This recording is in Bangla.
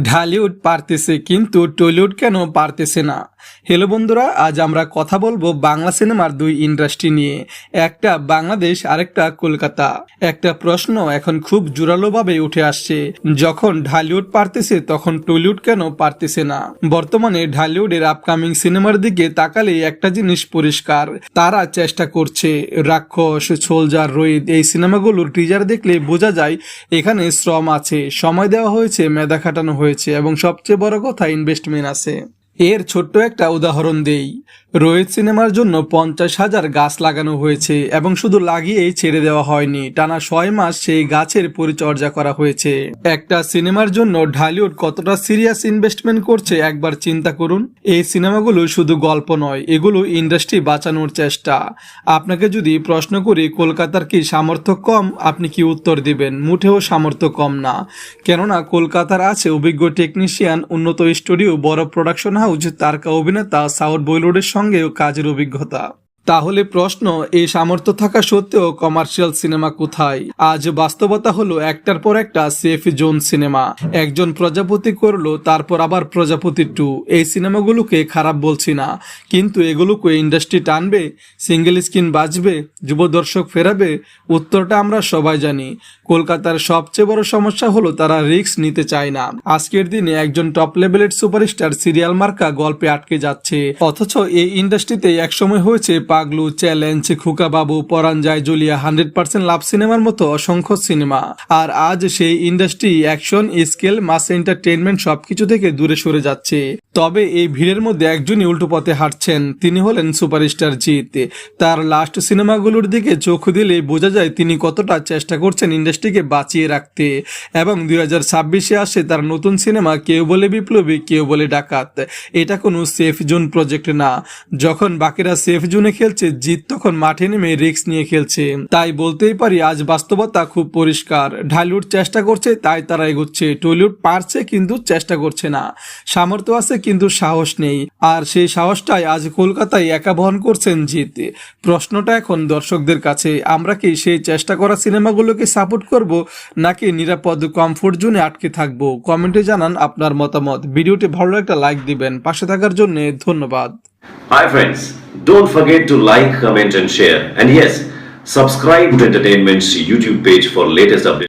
ঢালিউড পারতেছে, কিন্তু টলিউড কেন পারতেছে না? হ্যালো বন্ধুরা, আজ আমরা কথা বলব বাংলা সিনেমার দুই ইন্ডাস্ট্রি নিয়ে। একটা বাংলাদেশ, আরেকটা কলকাতা। একটা প্রশ্ন এখন খুব জোরালোভাবে উঠে আসছে। যখন ঢালিউড পারতেছে, তখন টলিউড কেন পারতেছে না? বর্তমানে ঢালিউডের আপকামিং সিনেমার দিকে তাকালে একটা জিনিস পরিষ্কার। তারা চেষ্টা করছে। রাক্ষস, সোলজার, রোহিত, এই সিনেমাগুলোর টিজার দেখলে বোঝা যায় এখানে শ্রম আছে। সময় দেওয়া হয়েছে, মেধা খাটানো হয়েছে এবং সবচেয়ে বড় কথা ইনভেস্টমেন্ট আছে। এর ছোট্ট একটা উদাহরণ দেই। রোহিত সিনেমার জন্য পঞ্চাশ হাজার গাছ লাগানো হয়েছে এবং শুধু লাগিয়েই ছেড়ে দেওয়া হয়নি, টানা ছয় মাস সেই গাছের পরিচর্যা করা হয়েছে। একটা সিনেমার জন্য ঢালিউড কতটা সিরিয়াস ইনভেস্টমেন্ট করছে একবার চিন্তা করুন। এই সিনেমাগুলো শুধু গল্প নয়, এগুলো ইন্ডাস্ট্রি বাঁচানোর চেষ্টা। আপনাকে যদি প্রশ্ন করি, কলকাতার কি সামর্থ্য কম? আপনি কি উত্তর দিবেন? মুঠেও সামর্থ্য কম না। কেননা, কলকাতার আছে অভিজ্ঞ টেকনিশিয়ান, উন্নত স্টুডিও, বড় প্রোডাকশন হাউস তারকা অভিনেতা সাউথ বলিউডের সঙ্গেও কাজের অভিজ্ঞতা। তাহলে প্রশ্ন, এই সামর্থ্য থাকা সত্ত্বেও কমার্শিয়াল সিনেমা কোথায়? আজ বাস্তবতা হলো একটার পর একটা সেফ জোন সিনেমা একজন প্রজাপতি করল, তারপর আবার প্রজাপতি টু এই সিনেমাগুলোকে খারাপ বলছি না। কিন্তু এগুলোকে ইন্ডাস্ট্রি টানবে সিঙ্গেল স্ক্রিন বাজবে, যুব দর্শক ফেরাবে, উত্তরটা আমরা সবাই জানি। কলকাতার সবচেয়ে বড় সমস্যা হলো তারা রিস্ক নিতে চায় না। আজকের দিনে একজন টপ লেভেলের সুপারস্টার সিরিয়াল মার্কা গল্পে আটকে যাচ্ছে। অথচ এই ইন্ডাস্ট্রিতে একসময় হয়েছে পাগলু, চ্যালেঞ্জ খুকা বাবু পরাঞ্জয় জুলিয়া, হান্ড্রেড পার্সেন্ট লাভ সিনেমার মতো অসংখ্য সিনেমা। আর আজ সেই industry, action, scale, mass entertainment সবকিছু থেকে দূরে সরে যাচ্ছে। তবে এই ভিড়ের মধ্যে একজনই উল্টো পথে হাঁটছেন। তিনি হলেন সুপারস্টার জিৎ। তার লাস্ট সিনেমাগুলোর দিকে চোখ দিলে বোঝা যায় তিনি কতটা চেষ্টা করছেন ইন্ডাস্ট্রিকে বাঁচিয়ে রাখতে। এবং দুই হাজার ছাব্বিশে আসে তার নতুন সিনেমা কেউ বলে বিপ্লবী, কেউ বলে ডাকাত। এটা কোনো সেফ জোন প্রজেক্ট না। যখন বাকিরা সেফ জোনে খেলছে জিত তখন মাঠে নেমে রিস্ক নিয়ে খেলছে। তাই বলতেই পারি আজ বাস্তবতা খুব পরিষ্কার। ঢালিউড চেষ্টা করছে, তাই তারা এগোচ্ছে। টলিউড পারছে, কিন্তু চেষ্টা করছে না। সামর্থ্য আছে কিন্তু সাহস নেই। আর সেই সাহসটাই আজ কলকাতায় একা বহন করছেন জিত প্রশ্নটা এখন দর্শকদের কাছে আমরা কি সেই চেষ্টা করা সিনেমাগুলোকে সাপোর্ট করব নাকি নিরাপদ কমফোর্ট জোনে আটকে থাকব? কমেন্টে জানান আপনার মতামত। ভিডিওটি ভালো একটা লাইক দিবেন। পাশে থাকার জন্য ধন্যবাদ। Hi friends, don't forget to like, comment and share. And yes, subscribe to Entertainment's YouTube page for latest updates.